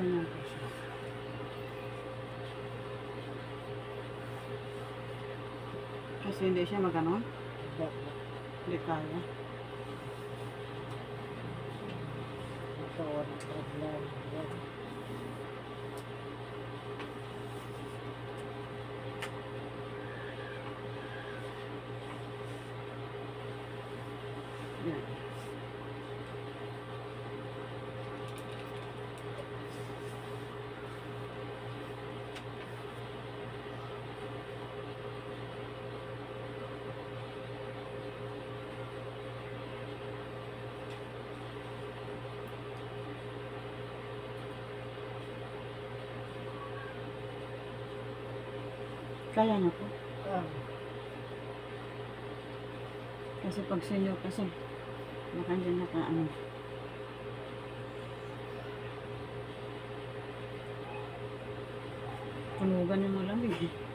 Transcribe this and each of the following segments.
Ganyan po siya. Kasi hindi siya maganon. Hindi. Kaya. Ito, walang problem. Yan. Kaya niya po. Ah, Kasi pag senior kasi, baka hindi naka ano. Tunugan yung malamig eh.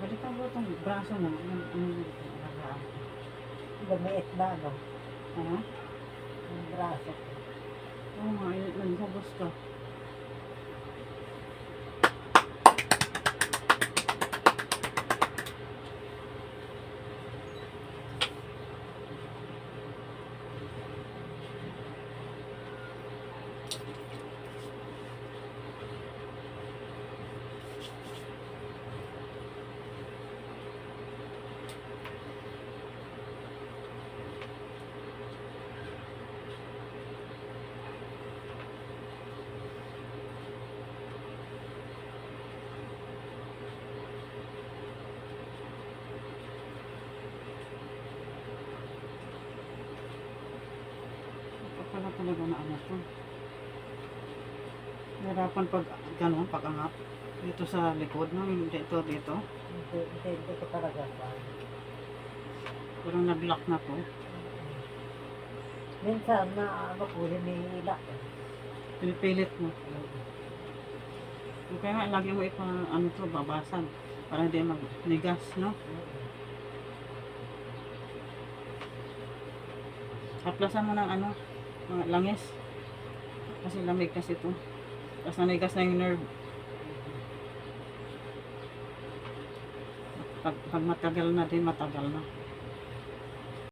Balikan mo itong braso na. Ano, ano, ano, na, no? ano? Yung braso. Oo nga, yun, yun, sa gusto. Ito pala talaga na ano to. Nahirapan pag gano'n, pag angat. Dito sa likod, no? Dito. Hindi, hindi ko talaga pa. Pero nag-lock na to. Minsan na ano ko, hinihila ko. Pinipilit mo. Kaya nga, lagi mo ipa, ano to, babasag. Para hindi magnigas, no? Haplasan mo ng ano, mga langis. Kasi lamig kasi to. Tapos nanigas na yung nerve. Pag, pag matagal na din, matagal na.